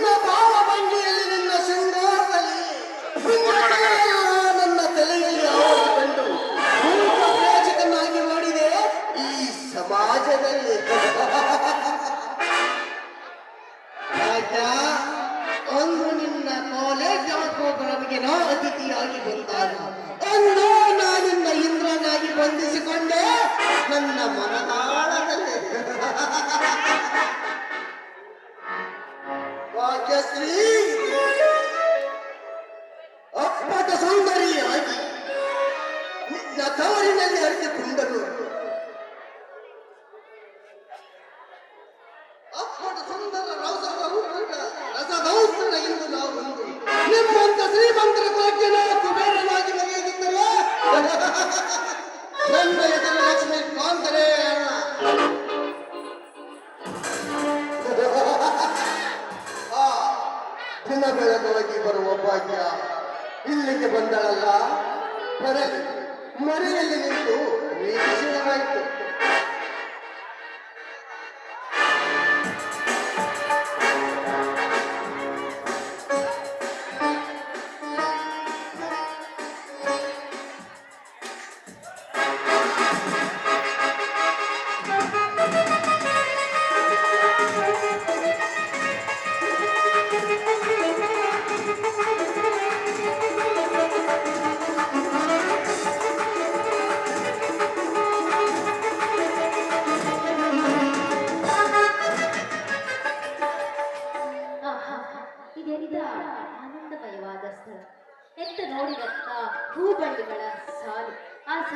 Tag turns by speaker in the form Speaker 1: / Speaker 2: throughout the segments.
Speaker 1: ನಿನ್ನ ಭಾವ ಭಂಗಿಯಲ್ಲಿ ನಿನ್ನ ಶೃಂಗಾರದಲ್ಲಿ ನನ್ನ ತಲೆಯಲ್ಲಿ ಆವರಿಸಿಕೊಂಡು ಮೂಕ ಪ್ರೇಕ್ಷಕನಾಗಿ ಮಾಡಿದೆ ಈ ಸಮಾಜದಲ್ಲಿ. ಒಂದು ನಿನ್ನ ಕಾಲೇಜ್ ನಾ ಅತಿಥಿಯಾಗಿ ಬಂದಾಗ, ಅಂದು ನಾನಿನ್ನ ಇಂದ್ರನಾಗಿ ಬಂಧಿಸಿಕೊಂಡೆ. ಭಾಗ್ಯಶ್ರೀ ಅಪ್ಪಟ ಸುಂದರಿಯಾಗಿ ನಿನ್ನ ತವರಿನಲ್ಲಿ ಅರಿತುಕೊಂಡರು. ಅಪ್ಪಟ ಸುಂದರ ರಸದೌತಣ ರಸದೌತಣ ಎಂದು ನಾವು ನಿಮ್ಮಂತ ಶ್ರೀಮಂತರ ನಾವು ಕುಬೇರನಾಗಿ ಮರೆಯದಿದ್ದರೆ? ನನ್ನ ಎದುರು ಲಕ್ಷ್ಮೀ ಕಾಂತರೇ ದಿನ ಬೆಳಗೊಳಗೆ ಬರುವ ಭಾಗ್ಯ ಇಲ್ಲಿಗೆ ಬಂದಳಲ್ಲ. ಮರೆಯಲ್ಲಿ ನಿಂತು ವೀಕ್ಷಣವಾಯಿತು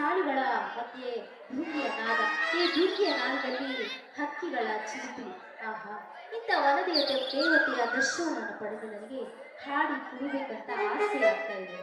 Speaker 2: ಸಾಲುಗಳ ಮಧ್ಯೆ ದುರ್ಗಿಯ ನಾದ. ಈ ಭೂಮಿಯ ನಾದದಲ್ಲಿ ಹಕ್ಕಿಗಳ ಚಿಲಿಪಿಲಿ ಆಹಾ, ಇಂಥ ವನದೇವತೆ ದೇವತೆಯ ದರ್ಶನವನ್ನು ಪಡೆದು ನನಗೆ ಹಾಡಿ ಕುಡಿಬೇಕಂತ ಆಸೆ ಆಗ್ತಾ ಇದೆ.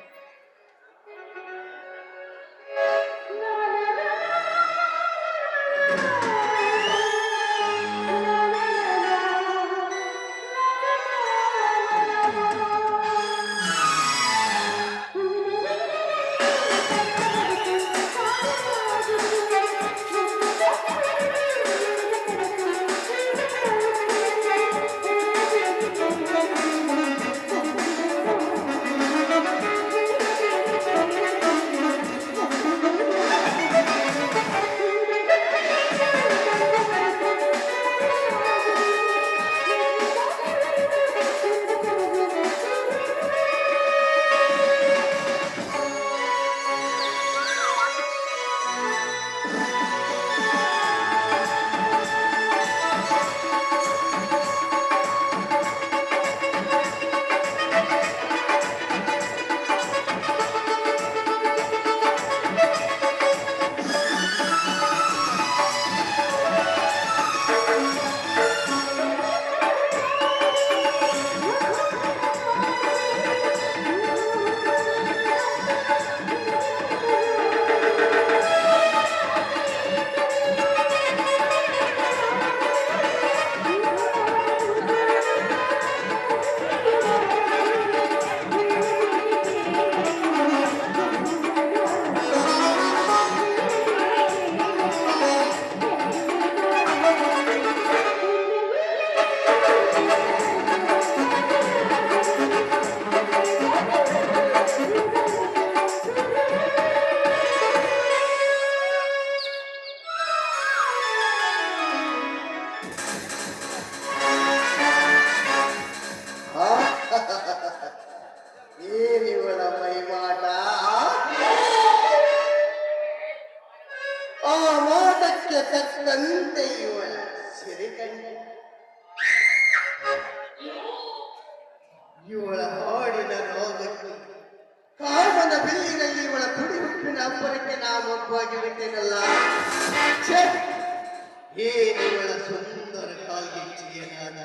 Speaker 1: ಕುಡಿ ನಾವು ಮಬ್ಬಾಗಿ ಬಿಟ್ಟೇನಲ್ಲ! ಏನಿವಳ ಸುಂದರ ಕಾಲ್ಗಿಚ್ಚಿಗೆ ನಾದ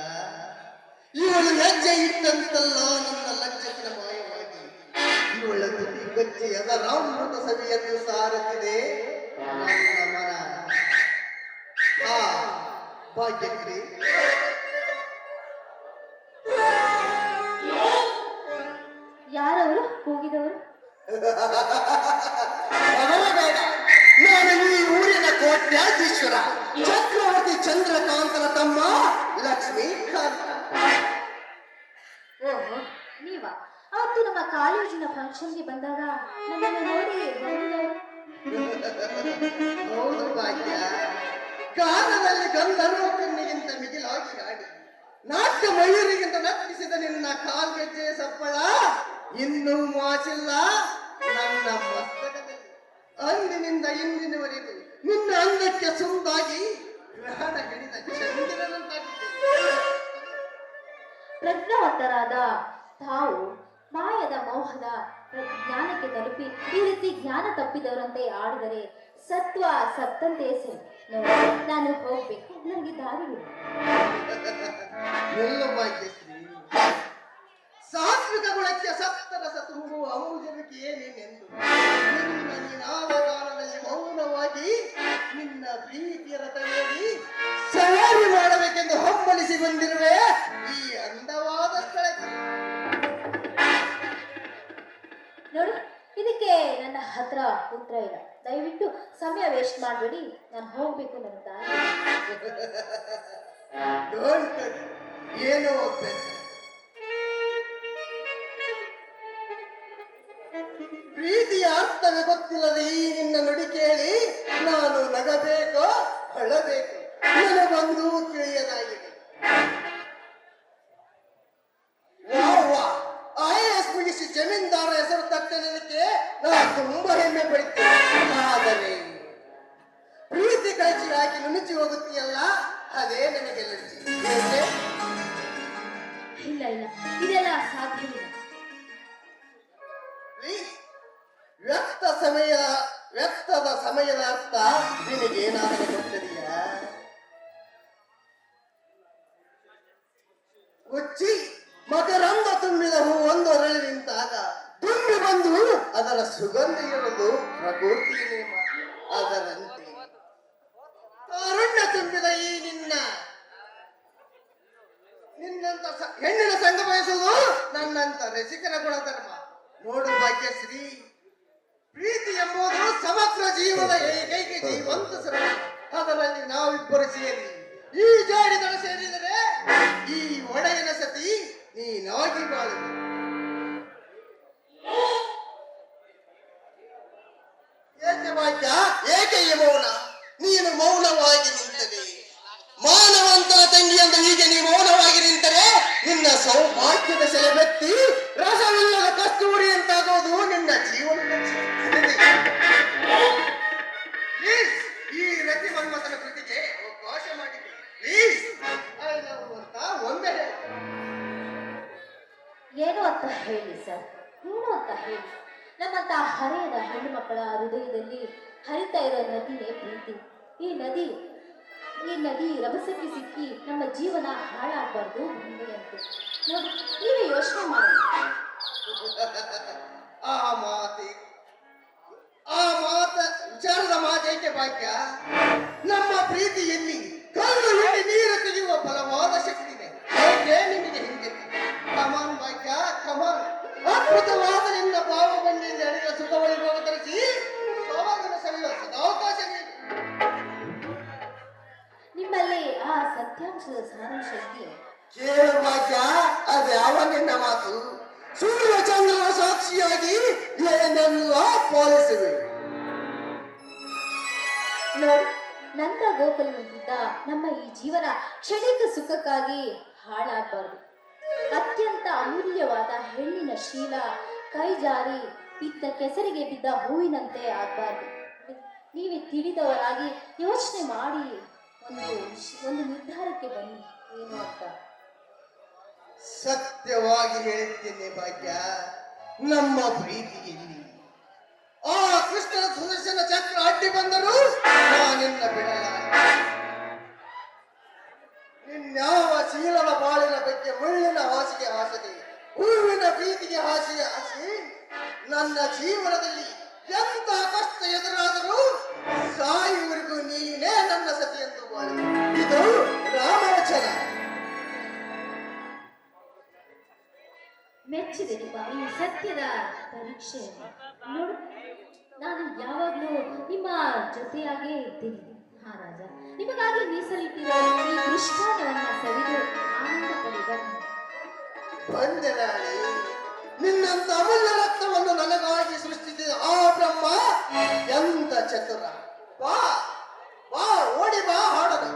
Speaker 1: ಇವಳು ಹೆಜ್ಜೆ ಇಟ್ಟಂತಲ್ಲ ನನ್ನ ಲಕ್ಷಣ ಮಾಯವಾಗಿ. ಇವಳ ತುಟಿ ಗಚ್ಚಿ ಅದರ ಅಮೃತ ಸವಿಯನ್ನು ಸಾರುತ್ತಿದೆ ನನ್ನ ಮನ. ಆ ಭಾಗ್ಯಕ್ರಿ
Speaker 2: ಯಾರವರು? ಕೂಗಿದವರು
Speaker 1: ಹೆದರಬೇಡ. ನಾನು ಈ ಊರಿನ ಕೋಟ್ಯಾಧೀಶ್ವರ ಚಕ್ರವರ್ತಿ ಚಂದ್ರಕಾಂತನ ತಮ್ಮ ಲಕ್ಷ್ಮಿ ಲಕ್ಷ್ಮೀಕಾಂತ
Speaker 2: ಓಹೋ, ನೀವಾ? ಅವತ್ತು ನಮ್ಮ ಕಾಲೇಜಿನ ಫಂಕ್ಷನ್ಗೆ ಬಂದಾಗ ನಮ್ಮನ್ನು ನೋಡಿ
Speaker 1: ಹೌದು, ಭಾಗ್ಯ. ಕಾಲದಲ್ಲಿ ಗಂಧರ್ವ ಕಣ್ಣಿಗಿಂತ ಮಿಗಿಲಾಗಿ ಆಡಿ ನಾಟ್ಯ ಮಯೂರಿಗಿಂತ ನರ್ತಿಸಿದ ನಿನ್ನ ಕಾಲ್ಗೆಜ್ಜೆ ಸಪ್ಪಳ. ಇನ್ನೂ ಮಾಸಿಲ್ಲ ನನ್ನ ಮಸ್ತಕದಲ್ಲಿ. ಅಂದಿನಿಂದ ಇಂದಿನವರೆಗೂ ನಿನ್ನ ಅಂಗಕ್ಕೆ ಸುಂದಾಗಿ ಗ್ರಹಣ ಹಿಡಿದ ಚಂದಿರನಂತಾಗಿದ್ದೆ
Speaker 2: ಪ್ರಜ್ಞಾವಂತರಾದ ತಾವು ಮಾಯದ ಮೋಹದ ಜ್ಞಾನಕ್ಕೆ ತಲುಪಿ ಈ ರೀತಿ ಜ್ಞಾನ ತಪ್ಪಿದವರಂತೆ ಆಡಿದರೆ ಸತ್ವ ಸತ್ತಂತೆ ಸರಿ ನಾನು ಹೋಗ್ಬೇಕು. ನನಗೆ ದಾರಿ
Speaker 1: ಭಾಗ್ಯಶ್ರೀ ಸಾತ್ವಿಕ ಗುಣಕ್ಕೆ ಸತ್ತರಸ ತುಂಬುವ ಅಮೂಜನಕ್ಕೆ ಏನೇನೆಂದು? ನಿನ್ನ ನಿನಾವಧಾನದಲ್ಲಿ ಮೌನವಾಗಿ ನಿನ್ನ ಪ್ರೀತಿಯ ರಥದಲ್ಲಿ ಸವಾರಿ ಮಾಡಬೇಕೆಂದು ಹಮ್ಮಳಿಸಿ ಬಂದಿರುವೆ ಈ ಅಂದವಾದ ಸ್ಥಳಕ್ಕೆ.
Speaker 2: ನೋಡಿ ಇದಕ್ಕೆ ನನ್ನ ಹತ್ರ ಉತ್ತರ ಇಲ್ಲ. ದಯವಿಟ್ಟು ಸಮಯ ವೇಸ್ಟ್ ಮಾಡಬೇಡಿ. ನಾನು ಹೋಗ್ಬೇಕು ನನ್ನ
Speaker 1: ಏನೋ ಅಭ್ಯಾಸ ಪ್ರೀತಿಯ ಅರ್ಥವೇ ಗೊತ್ತಿಲ್ಲದೆ ಈ ನಿನ್ನ ನುಡಿ ಕೇಳಿ ನಾನು ನಗಬೇಕೋ ಅಳಬೇಕು ನನಗೊಂದು ತಿಳಿಯದಾಗಿದೆ ಐ ಎಸ್ ಮುಗಿಸಿ ಜಮೀನ್ದಾರ ಹೆಸರು ತಟ್ಟಲಿಕ್ಕೆ ನಾನು ತುಂಬಾ ಹೆಮ್ಮೆ ಪಡುತ್ತೇನೆ ಆದರೆ ಪ್ರೀತಿ ಕಳಚಿ ಹಾಕಿ ನುಣುಚಿ ಹೋಗುತ್ತೀಯಲ್ಲ, ಅದೇ ನನಗೆ.
Speaker 2: ಇಲ್ಲ ಇಲ್ಲ. ಇದೆಲ್ಲ ಸಾಧ್ಯವಿಲ್ಲ
Speaker 1: ಸಮಯ ವ್ಯಕ್ತದ ಸಮಯದ ಅರ್ಥ ನಿನಗೇನಾದರೂ ಗೊತ್ತಿದೆಯಾ? ಉಚ್ಚಿ ಮಕರಂದ ತುಂಬಿದ ಹೂ ಒಂದು ಅರಳಿ ನಿಂತಾಗ ತುಂಬಿ ಬಂದು ಅದರ ಸುಗಂಧ ಇರುವುದು ಪ್ರಕೃತಿಯ ಅದರಂತೆ. ಅರಣ್ಯ ತುಂಬಿದ ಈ ನಿನ್ನ, ನಿನ್ನಂತ ಹೆಣ್ಣಿನ ಸಂಘ ಬಯಸುವುದು ನನ್ನಂತ ರಸಿಕರ ಗುಣಧರ್ಮ. ನೋಡು ಭಾಗ್ಯಶ್ರೀ ಪ್ರೀತಿ ಎಂಬುದು ಸಮಗ್ರ ಜೀವನ ಏಕೈಕ ಜೀವಂತ ಸರ ಅದರಲ್ಲಿ ನಾವಿಬ್ಬರು ಸೇರಿ ಈ ಜಾಡಿದಳ ಸೇರಿದರೆ ಈ ಒಡೆಯನ ಸತಿ ನೀನಾಗಿ ಬಾಳು. ಏಕೆ ವಾಕ್ಯ ಏಕೆ ಈ ಮೌನ? ನೀನು ಮೌನವಾಗಿ ನಿಂತದೆ. ಮಾನವಂತರ ತಂಗಿ ಎಂದು ಹೀಗೆ ನೀ ಮೌನವಾಗಿ ನಿಂತರೆ ನಿನ್ನ ಸೌಭಾಗ್ಯದ ಸೆಲೆಬೆತ್ತಿ ರಸವಿಲ್ಲದ ಕಸ್ತೂರಿ ಅಂತಾಗೋದು ನಿನ್ನ ಜೀವನದ ಪ್ಲೀಸ್ ಈ ರತಿ ಮನ್ಮಥನ ಕೃತಿಗೆ ಅವಕಾಶ ಮಾಡಿಕೊಡಿ ಪ್ಲೀಸ್ ಅಂತ ಒಂದೇ.
Speaker 2: ಏನು ಅಂತ ಹೇಳಿ ಸರ್? ಏನು ಅಂತ ಹೇಳಿ? ನಮ್ಮಂತ ಹರೆಯದ ಹೆಣ್ಣು ಮಕ್ಕಳ ಹೃದಯದಲ್ಲಿ ಹರಿತಾ ಇರೋ ನದಿನೇ ಪ್ರೀತಿ. ಈ ನದಿ ಈ ನದಿ ರಭಸಕ್ಕೆ ಸಿಕ್ಕಿ ನಮ್ಮ ಜೀವನ ಹಾಳಾಗಬಾರ್ದು ಅಂತ. ನೋಡಿ ನೀವೇ ಯೋಚನೆ ಮಾಡಿ.
Speaker 1: ಆ ಮಾತಿ ಮಾತ ವಿಚಾರದ ಮಾತೇಕೆ ಭಾಗ್ಯ. ನಮ್ಮ ಪ್ರೀತಿಯಲ್ಲಿ ಕಲ್ಲು ಹಿಡಿ ನೀರು ತೆಗೆಯುವ ಬಲವಾದ ಶಕ್ತಿ ಇದೆ. ಹೇಗೆ ನಿಮಗೆ ಹಿಂಗೆ? ಕಮಾನ್ ಭಾಗ್ಯ ಕಮಾನ್ ಅದ್ಭುತವಾದ ನಿನ್ನ ಭಾವ ಬಂಡಿಯಿಂದ ಅಡಿಗೆ ಸುಖ ವೈಭವ ತರಿಸಿ ಸೋಮಗನ ಸವಿಯುವ ಸದಾವಕಾಶ ನೀಡಿ
Speaker 2: ನಿಮ್ಮಲ್ಲಿ ಆ ಸತ್ಯಾಂಶದ ಸಾರಾಂಶ ಇದೆಯೇ?
Speaker 1: ಕೇಳು ಭಾಗ್ಯ ಅದು ಯಾವ ನಿನ್ನ ಮಾತು? ಸೂರ್ಯ ಚಂದ್ರನ ಸಾಕ್ಷಿಯಾಗಿ ಏನನ್ನುವ ಪಾಲಿಸುವೆ
Speaker 2: ನೋಡಿ ನಂದ ಗೋಕುಲದಂತಿದ್ದ ನಮ್ಮ ಈ ಜೀವನ ಕ್ಷಣಿಕ ಸುಖಕ್ಕಾಗಿ ಹಾಳಾಗಬಾರದು. ಅತ್ಯಂತ ಅಮೂಲ್ಯವಾದ ಹೆಣ್ಣಿನ ಶೀಲ ಕೈ ಜಾರಿ ಬಿದ್ದ ಕೆಸರಿಗೆ ಬಿದ್ದ ಹೂವಿನಂತೆ ಆಗಬಾರ್ದು. ನೀವೇ ತಿಳಿದವರಾಗಿ ಯೋಚನೆ ಮಾಡಿ, ಒಂದು ಒಂದು ನಿರ್ಧಾರಕ್ಕೆ ಬನ್ನಿ, ಏನು ಅಂತ.
Speaker 1: ಸತ್ಯವಾಗಿ ಹೇಳ್ತೇನೆ ಭಾಗ್ಯ, ನಮ್ಮ ಪ್ರೀತಿಯಲ್ಲಿ ಕೃಷ್ಣನ ಸುದರ್ಶನ ಚಕ್ರ ಅಡ್ಡಿ ಬಂದರೂ ನಾನಿನ್ನ ಬಿಡಲ್ಲ ನಿನ್ಯಾವ ಶೀಲದ ಬಾಳಿನ ಬಗ್ಗೆ ಮುಳ್ಳಿನ ಹಾಸಿಗೆ ಹಾಸದೆ, ಹೂವಿನ ಪ್ರೀತಿಗೆ ಹಾಸಿಗೆ ಹಾಸಿ, ನನ್ನ ಜೀವನದಲ್ಲಿ ಎಂತ ಕಷ್ಟ ಎದುರಾದರೂ ಸಾಯುವರೆಗೂ ನೀನೇ ನನ್ನ ಸತಿ ಎಂದು ಬಾಳು ಇದು ರಾಮವಚನ.
Speaker 2: ಮೆಚ್ಚಿದೆ ಈ ಸತ್ಯದ ಪರೀಕ್ಷೆ. ನೋಡು. ನಾನು ಯಾವಾಗಲೂ ನಿಮ್ಮ ಜೊತೆಯಾಗೇ ಇದ್ದೀನಿ ಮಹಾರಾಜ, ನಿಮಗಾಗಿ ಮೀಸಲಿಟ್ಟಿರುವ ಈ ದೃಷ್ಟಾಂತವನ್ನು ಸವಿದು
Speaker 1: ಆನಂದ ಪಡೆದ ನಿನ್ನಂತ ಅಮೂಲ್ಯ ರಕ್ತವನ್ನು ನನಗಾಗಿ ಸೃಷ್ಟಿಸಿದ ಆ ಬ್ರಹ್ಮ ಎಂತ ಚತುರ. ಬಾ ಬಾ, ಓಡಿ ಬಾ ಹಾಡದು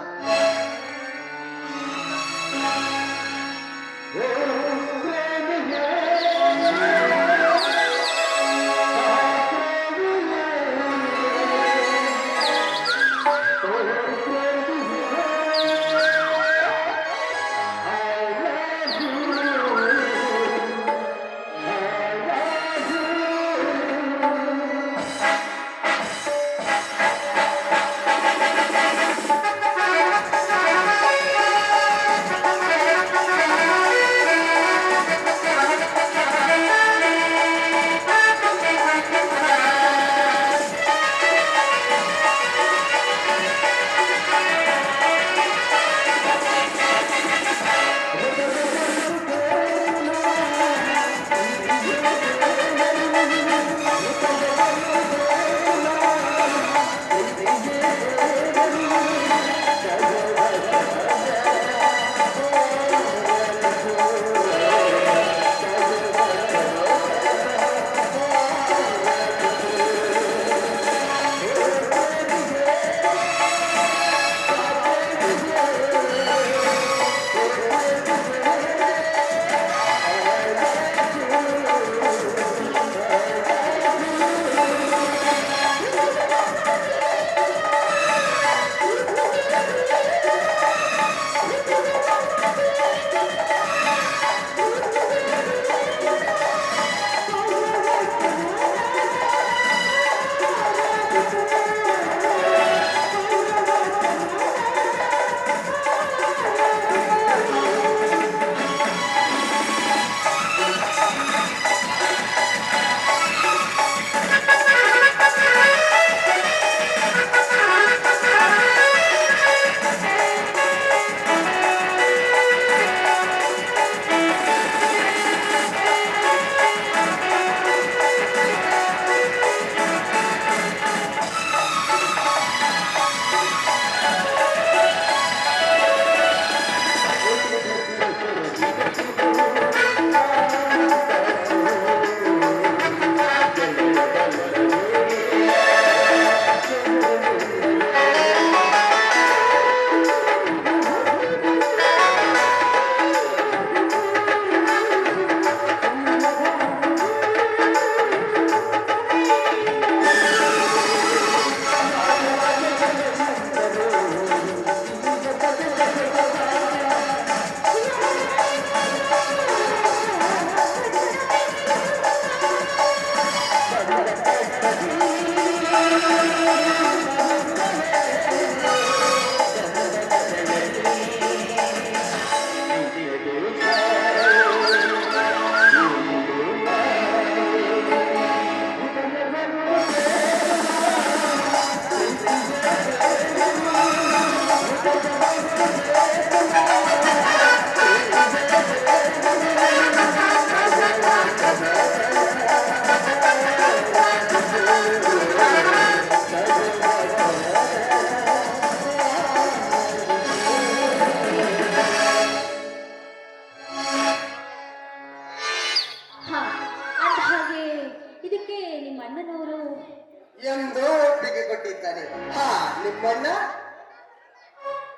Speaker 1: ನಿಮ್ಮಣ್ಣ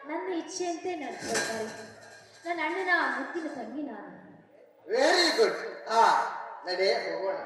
Speaker 2: ನನ್ನ ಇಚ್ಛೆಯಂತೆ ನಡ್ಕೊಳ್ತಾರೆ ನನ್ನ ಅಣ್ಣನ ಮುತ್ತಿನ ತಂಗಿ ನಾನು.
Speaker 1: ವೆರಿ ಗುಡ್ ಹಾ ನಡೆ ಹೋಗೋಣ.